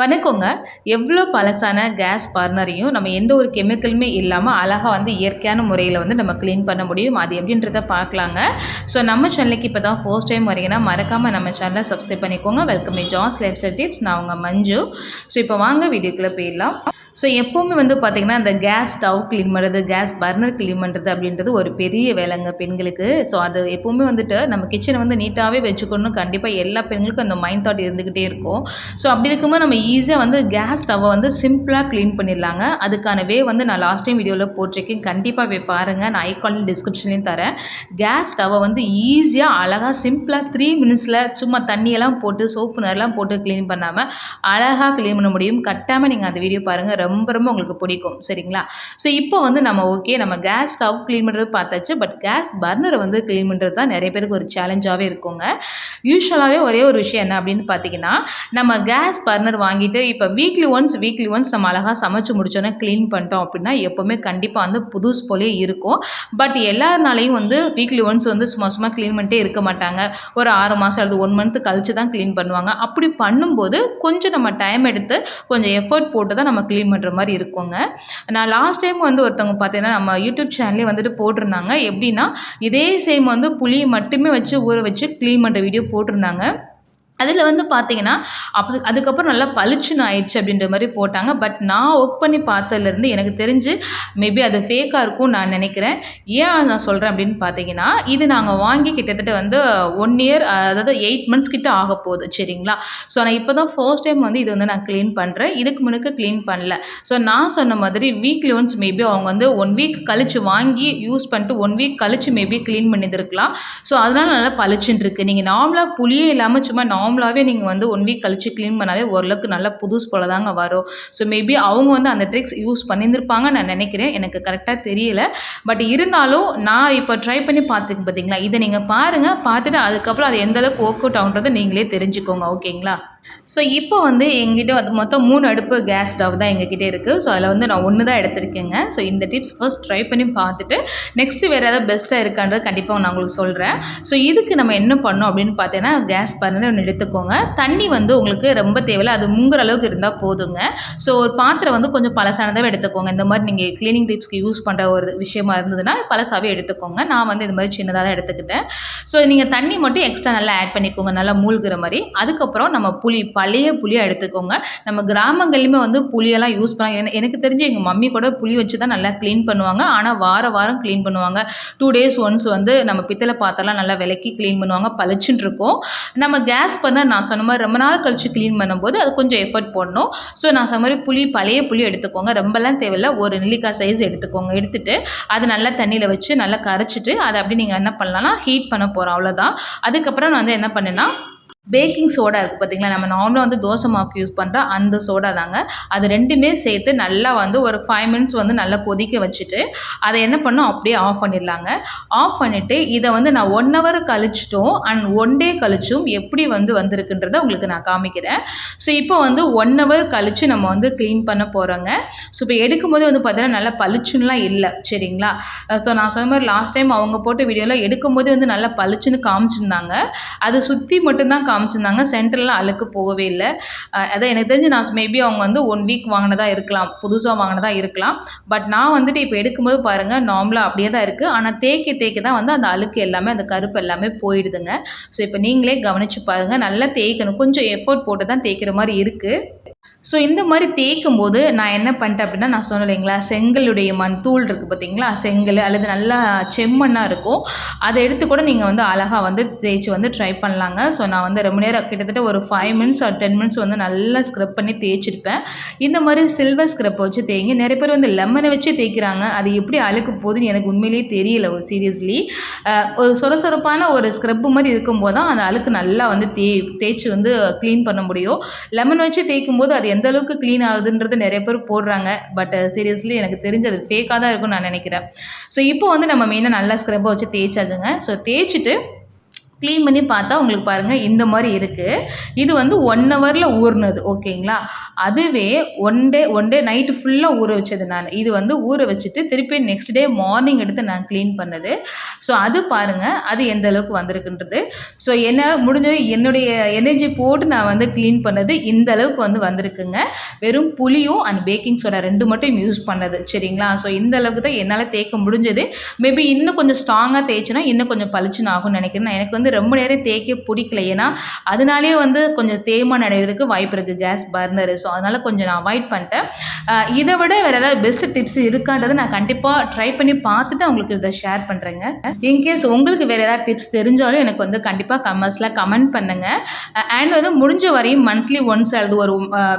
வணக்கங்க. எவ்வளோ பழசான கேஸ் பர்னரையும் நம்ம எந்த ஒரு கெமிக்கலுமே இல்லாமல் அழகாக வந்து இயற்கையான முறையில் வந்து நம்ம க்ளீன் பண்ண முடியும். அது எப்படின்றத பார்க்கலாங்க. ஸோ நம்ம சேனலுக்கு இப்போ தான் ஃபர்ஸ்ட் டைம் வரீங்கன்னா மறக்காமல் நம்ம சேனலை சப்ஸ்கிரைப் பண்ணிக்கோங்க. வெல்கம் மி ஜாஸ் லைஃப் ஸ்டைல் டிப்ஸ் நான் உங்கள் மஞ்சு. ஸோ இப்போ வாங்க வீடியோக்குள்ளே போயிடலாம். ஸோ எப்போவுமே வந்து பார்த்திங்கன்னா அந்த கேஸ் ஸ்டவ் க்ளீன் பண்ணுறது கேஸ் பர்னர் க்ளீன் பண்ணுறது அப்படின்றது ஒரு பெரிய வேலைங்க பெண்களுக்கு. ஸோ அது எப்போவுமே வந்துட்டு நம்ம கிச்சனை வந்து நீட்டாகவே வச்சுக்கணும். கண்டிப்பாக எல்லா பெண்களுக்கும் அந்த மைண்ட் தாட் இருந்துக்கிட்டே இருக்கும். ஸோ அப்படி இருக்கும்போது நம்ம ஈஸியாக வந்து கேஸ் ஸ்டவ்வை வந்து சிம்பிளாக க்ளீன் பண்ணிடலாங்க. அதுக்கான வே வந்து நான் லாஸ்ட் டைம் வீடியோவில் போட்டிருக்கேன். கண்டிப்பாக போய் பாருங்கள் நான் ஐக்கான் டிஸ்கிரிப்ஷன்லேயும் தரேன். கேஸ் ஸ்டவ்வை வந்து ஈஸியாக அழகாக சிம்பிளாக த்ரீ மினிட்ஸில் சும்மா தண்ணியெல்லாம் போட்டு சோப்பு நேரெலாம் போட்டு க்ளீன் பண்ணாமல் அழகாக க்ளீன் பண்ண முடியும். கட்டாமல் நீங்கள் அந்த வீடியோ பாருங்கள் ரொம்ப ரொம்ப உங்களுக்கு பிடிக்கும். சரிங்களா? ஸோ இப்போ வந்து நம்ம ஓகே நம்ம கேஸ் ஸ்டவ் க்ளீன் பண்ணுறது பார்த்தாச்சு. பட் கேஸ் பர்னரை வந்து க்ளீன் பண்ணுறது தான் நிறைய பேருக்கு ஒரு சேலஞ்சாகவே இருக்குங்க. யூஸ்வலாகவே ஒரே ஒரு விஷயம் என்ன அப்படின்னு பார்த்தீங்கன்னா நம்ம கேஸ் பர்னர் வாங்கிட்டு இப்போ வீக்லி ஒன்ஸ் வீக்லி ஒன்ஸ் நம்ம அழகாக சமைச்சு முடிச்சோன்னே க்ளீன் பண்ணிட்டோம் அப்படின்னா எப்போவுமே கண்டிப்பாக வந்து புதுசு போலே இருக்கும். பட் எல்லாருனாலையும் வந்து வீக்லி ஒன்ஸ் வந்து சும்மா சும்மா க்ளீன் பண்ணிட்டே இருக்க மாட்டாங்க. ஒரு ஆறு மாதம் அல்லது ஒன் மந்த் கழிச்சு தான் க்ளீன் பண்ணுவாங்க. அப்படி பண்ணும்போது கொஞ்சம் நம்ம டைம் எடுத்து கொஞ்சம் எஃபர்ட் போட்டு தான் நம்ம க்ளீன் பண்ணுற மாதிரி இருக்குங்க. நான் லாஸ்ட் டைம் வந்து ஒருத்தவங்க பார்த்தீங்கன்னா நம்ம யூடியூப் சேனல்லே வந்துட்டு போட்டிருந்தாங்க. எப்படின்னா இதே சேம் வந்து புளியை மட்டுமே வச்சு ஊற வச்சு க்ளீன் பண்ணுற வீடியோ போட்டிருந்தாங்க. அதில் வந்து பார்த்தீங்கன்னா அப்போ அதுக்கப்புறம் நல்லா பளிச்சுன்னு ஆயிடுச்சு அப்படின்ற மாதிரி போட்டாங்க. பட் நான் ஒர்க் பண்ணி பார்த்ததுலேருந்து எனக்கு தெரிஞ்சு மேபி அது ஃபேக்காக இருக்கும் நான் நினைக்கிறேன். ஏன் நான் சொல்கிறேன் அப்படின்னு பார்த்தீங்கன்னா இது நாங்கள் வாங்கி கிட்டத்தட்ட வந்து ஒன் இயர் அதாவது எயிட் மந்த்ஸ் கிட்ட ஆக போகுது சரிங்களா? ஸோ நான் இப்போ தான் ஃபர்ஸ்ட் டைம் வந்து இது வந்து நான் க்ளீன் பண்ணுறேன் இதுக்கு முன்னுக்கு க்ளீன் பண்ணல. ஸோ நான் சொன்ன மாதிரி வீக்லி ஒன்ஸ் மேபி அவங்க வந்து ஒன் வீக் கழிச்சு வாங்கி யூஸ் பண்ணிட்டு ஒன் வீக் கழிச்சு மேபி க்ளீன் பண்ணியிருக்கலாம் ஸோ அதனால நல்லா பளிச்சுன்னு இருக்குது நீங்கள் நார்மலாக புளியே இல்லாமல் சும்மா நார்மல் நார்மலாகவே நீங்கள் வந்து ஒன் வீக் கழிச்சு க்ளீன் பண்ணாலே ஓரளவுக்கு நல்லா புதுசு போல தாங்க வரும் ஸோ மேபி அவங்க வந்து அந்த ட்ரிக்ஸ் யூஸ் பண்ணியிருந்திருப்பாங்க நான் நினைக்கிறேன். எனக்கு கரெக்டாக தெரியல. பட் இருந்தாலும் நான் இப்போ ட்ரை பண்ணி பார்த்துக்கு பார்த்தீங்களா இதை நீங்கள் பாருங்கள் பார்த்துட்டு அதுக்கப்புறம் அது எந்த அளவுக்கு ஒர்க் அவுட் ஆகுன்றதை நீங்களே தெரிஞ்சுக்கோங்க ஓகேங்களா ஸோ இப்போ வந்து எங்கிட்ட வந்து மொத்தம் மூணு அடுப்பு கேஸ் ஸ்டவ் தான் எங்ககிட்ட இருக்குது ஸோ அதில் வந்து நான் ஒன்று தான் எடுத்திருக்கேங்க. ஸோ இந்த டிப்ஸ் ஃபர்ஸ்ட் ட்ரை பண்ணி பார்த்துட்டு நெக்ஸ்ட்டு வேறு ஏதாவது பெஸ்ட்டாக இருக்கான்றது கண்டிப்பாக நான் உங்களுக்கு சொல்கிறேன் ஸோ இதுக்கு நம்ம என்ன பண்ணோம் அப்படின்னு பார்த்தீங்கன்னா கேஸ் பர்னர் ஒன்று எடுத்துக்கோங்க. தண்ணி வந்து உங்களுக்கு ரொம்ப தேவையில்லை. அது முங்குற அளவுக்கு இருந்தால் போதுங்க. ஸோ ஒரு பாத்திரம் வந்து கொஞ்சம் பழசானதாக எடுத்துக்கோங்க. இந்த மாதிரி நீங்கள் க்ளீனிங் டிப்ஸ்க்கு யூஸ் பண்ணுற ஒரு விஷயமா இருந்ததுன்னா பழசாகவே எடுத்துக்கோங்க. நான் வந்து இது மாதிரி சின்னதாக தான் எடுத்துக்கிட்டேன். ஸோ நீங்கள் தண்ணி மட்டும் எக்ஸ்ட்ரா நல்லா ஆட் பண்ணிக்கோங்க. நல்லா மூழ்கிற மாதிரி. அதுக்கப்புறம் நம்ம புளி புளி பழைய புளியை எடுத்துக்கோங்க. நம்ம கிராமங்கள்லையுமே வந்து புளியெல்லாம் யூஸ் பண்ணாங்க. எனக்கு தெரிஞ்சு எங்கள் மம்மி கூட புளி வச்சு தான் நல்லா க்ளீன் பண்ணுவாங்க. ஆனால் வார வாரம் க்ளீன் பண்ணுவாங்க. டூ டேஸ் ஒன்ஸ் வந்து நம்ம பித்தளை பாத்திரம்லாம் நல்லா விலக்கி க்ளீன் பண்ணுவாங்க. பளிச்சுன்னு இருக்கும். நம்ம கேஸ் பண்ண நான் சொன்ன மாதிரி ரொம்ப நாள் கழிச்சு க்ளீன் பண்ணும்போது அது கொஞ்சம் எஃபர்ட் போடணும். ஸோ நான் சொன்ன மாதிரி புளி பழைய புளி எடுத்துக்கோங்க. ரொம்பலாம் தேவையில்ல. ஒரு நெல்லிக்காய் சைஸ் எடுத்துக்கோங்க. எடுத்துட்டு அது நல்லா தண்ணியில் வச்சு நல்லா கரைச்சிட்டு அதை அப்படி நீங்கள் என்ன பண்ணலாம்னா ஹீட் பண்ண போகிறோம் அவ்வளோதான் அதுக்கப்புறம் நான் வந்து என்ன பண்ணேன்னா பேக்கிங் சோடா இருக்குது பார்த்தீங்களா நம்ம நார்மலாக வந்து தோசை மாவுக்கு யூஸ் பண்ணுற அந்த சோடா தாங்க. அது ரெண்டுமே சேர்த்து நல்லா வந்து ஒரு ஃபைவ் மினிட்ஸ் வந்து நல்லா கொதிக்க வச்சுட்டு அதை என்ன பண்ணோம் அப்படியே ஆஃப் பண்ணிடலாங்க. ஆஃப் பண்ணிவிட்டு இதை வந்து நான் ஒன் ஹவர் கழிச்சிட்டும் அண்ட் ஒன் டே கழிச்சும் எப்படி வந்து வந்திருக்குன்றதை உங்களுக்கு நான் காமிக்கிறேன். ஸோ இப்போ வந்து ஒன் ஹவர் கழித்து நம்ம வந்து க்ளீன் பண்ண போகிறோங்க ஸோ இப்போ எடுக்கும்போது வந்து பார்த்தீங்கன்னா நல்லா பளிச்சுன்னுலாம் இல்லை சரிங்களா? ஸோ நான் சொன்ன மாதிரி லாஸ்ட் டைம் அவங்க போட்ட வீடியோவில் எடுக்கும்போது வந்து நல்லா பளிச்சுன்னு காமிச்சிருந்தாங்க. அது சுற்றி மட்டும்தான் காமிச்சிருந்தாங்க. சென்டரில் அழுக்கு போகவே இல்லை. அதான் எனக்கு தெரிஞ்சு நான் மேபி அவங்க வந்து ஒன் வீக் வாங்கினதா இருக்கலாம். புதுசாக வாங்கினதா இருக்கலாம். பட் நான் வந்துட்டு இப்போ எடுக்கும்போது பாருங்கள் நார்மலாக அப்படியே தான் இருக்குது ஆனால் தேய்க்க தேய்க்க தான் வந்து அந்த அழுக்கு எல்லாமே அந்த கருப்பு எல்லாமே போயிடுதுங்க. ஸோ இப்போ நீங்களே கவனித்து பாருங்கள் நல்லா தேய்க்கணும். கொஞ்சம் எஃபோர்ட் போட்டு தான் தேய்க்கிற மாதிரி இருக்குது ஸோ இந்த மாதிரி தேய்க்கும் போது நான் என்ன பண்ணிட்டேன் அப்படின்னா நான் சொன்னேன் இல்லைங்களா செங்கலுடைய மண் தூள் இருக்குது பார்த்தீங்களா செங்கல் அல்லது நல்லா செம்மண்ணாக இருக்கும். அதை எடுத்து கூட நீங்கள் வந்து அழகாக வந்து தேய்ச்சி வந்து ட்ரை பண்ணலாங்க. ஸோ நான் வந்து ரொம்ப நேரம் கிட்டத்தட்ட ஒரு five minutes or ten minutes வந்து நல்லா ஸ்க்ரப் பண்ணி தேய்ச்சிருப்பேன். இந்த மாதிரி சில்வர் ஸ்க்ரப் வச்சு தேய்ங்க. நிறைய பேர் வந்து லெமனை வச்சு தேய்க்கிறாங்க. அது எப்படி அழுக்கு போகுதுன்னு எனக்கு உண்மையிலேயே தெரியல ஒரு சீரியஸ்லி ஒரு சொரசொரப்பான ஒரு ஸ்க்ரப்பு மாதிரி இருக்கும்போது தான் அந்த அழுக்கு நல்லா வந்து தே தேய்ச்சி வந்து க்ளீன் பண்ண முடியும். லெமன் வச்சு தேய்க்கும் போது அது எந்த அளவுக்கு க்ளீன் ஆகுதுன்றது நிறைய பேர் போடுறாங்க. பட் சீரியஸ்லி எனக்கு தெரிஞ்சு அது ஃபேக்காக தான் இருக்கும்னு நான் நினைக்கிறேன். ஸோ இப்போ வந்து நம்ம மெயினாக நல்லா ஸ்க்ரப்பை வச்சு தேய்ச்சாச்சுங்க. ஸோ தேய்ச்சிட்டு க்ளீன் பண்ணி பார்த்தா உங்களுக்கு பாருங்கள் இந்த மாதிரி இருக்குது இது வந்து ஒன் ஹவரில் ஊறினது ஓகேங்களா? அதுவே one day one day night ஃபுல்லாக ஊற வச்சது நான். இது வந்து ஊற வச்சுட்டு திருப்பி நெக்ஸ்ட் டே மார்னிங் எடுத்து நான் க்ளீன் பண்ணது. ஸோ அது பாருங்கள் அது எந்த அளவுக்கு வந்திருக்குன்றது. ஸோ என்ன முடிஞ்ச என்னுடைய எனர்ஜி போட்டு நான் வந்து க்ளீன் பண்ணது இந்த அளவுக்கு வந்து வந்திருக்குங்க. வெறும் புளியும் அண்ட் பேக்கிங் சோடா ரெண்டு மட்டும் யூஸ் பண்ணது சரிங்களா? ஸோ இந்த அளவுக்கு தான் என்னால் தேய்க்க முடிஞ்சது. மேபி இன்னும் கொஞ்சம் ஸ்ட்ராங்காக தேய்ச்சினா இன்னும் கொஞ்சம் பளிச்சுன்னு ஆகும்னு நினைக்கிறேன். எனக்கு வந்து ரொம்ப நேரம் தேய்க்க பிடிக்கல. ஏன்னா அதனாலே வந்து கொஞ்சம் தேய்மானம் அடைகிறதுக்கு வாய்ப்பு இருக்குது கேஸ் பர்னர் ஸோ அதனால் கொஞ்சம் நான் அவாய்ட் பண்ணிட்டேன். இதை விட வேறு ஏதாவது பெஸ்ட் டிப்ஸ் இருக்கான்றதை நான் கண்டிப்பாக ட்ரை பண்ணி பார்த்துட்டு உங்களுக்கு இதை ஷேர் பண்ணுறேங்க இன்கேஸ் உங்களுக்கு வேறு ஏதாவது டிப்ஸ் தெரிஞ்சாலும் எனக்கு வந்து கண்டிப்பாக கமெண்ட்ஸில் கமெண்ட் பண்ணுங்கள் அண்ட் வந்து முடிஞ்ச வரையும் மந்த்லி ஒன்ஸ் அல்லது ஒரு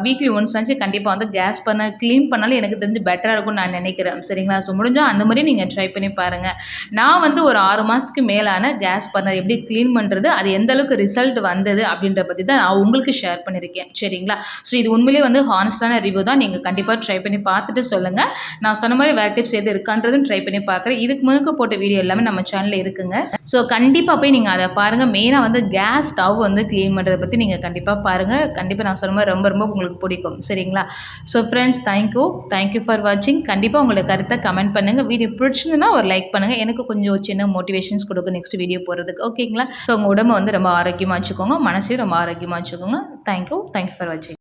வீக்லி ஒன்ஸ் ஆச்சு கண்டிப்பாக வந்து கேஸ் பண்ண க்ளீன் பண்ணாலும் எனக்கு தெரிஞ்சு பெட்டராக இருக்கும்னு நான் நினைக்கிறேன். சரிங்களா? ஸோ முடிஞ்சால் அந்த மாதிரி நீங்கள் ட்ரை பண்ணி பாருங்கள் நான் வந்து ஒரு ஆறு மாதத்துக்கு மேலான கேஸ் பர்னர் எப்படி க்ளீன் க்ளீன் பண்ணுறது அது எந்த அளவுக்கு ரிசல்ட் வந்தது அப்படின்ற பற்றி தான் நான் உங்களுக்கு ஷேர் பண்ணியிருக்கேன் சரிங்களா? ஸோ இது உண்மையிலேயே வந்து ஹானஸ்டான ரிவ்யூ தான். நீங்கள் கண்டிப்பாக ட்ரை பண்ணி பார்த்துட்டு சொல்லுங்கள் நான் சொன்ன மாதிரி வேறு டிப்ஸ் எது இருக்கான்றதும் ட்ரை பண்ணி பார்க்குறேன். இதுக்கு முழுக்க போட்ட வீடியோ எல்லாமே நம்ம சேனலில் இருக்குங்க. ஸோ கண்டிப்பாக போய் நீங்கள் அதை பாருங்கள் மெயினாக வந்து கேஸ் ஸ்டவ் வந்து க்ளீன் பண்ணுறதை பற்றி நீங்கள் கண்டிப்பாக பாருங்கள் கண்டிப்பாக நான் சொன்ன மாதிரி ரொம்ப ரொம்ப உங்களுக்கு பிடிக்கும். சரிங்களா? So friends thank you thank you for வாட்சிங் கண்டிப்பாக உங்களோட கருத்தை கமெண்ட் பண்ணுங்கள் வீடியோ பிடிச்சிருந்துன்னா ஒரு லைக் பண்ணுங்கள் எனக்கு கொஞ்சம் சின்ன மோட்டிவேஷன்ஸ் கொடுக்கும் நெக்ஸ்ட் வீடியோ போகிறதுக்கு ஓகேங்களா ஸோ உங்கள் உடம்பை வந்து ரொம்ப ஆரோக்கியமாக வச்சுக்கோங்க. மனசையும் ரொம்ப ஆரோக்கியமாக வச்சுக்கோங்க. தேங்க்யூ தேங்க்யூ ஃபார் வாட்சிங்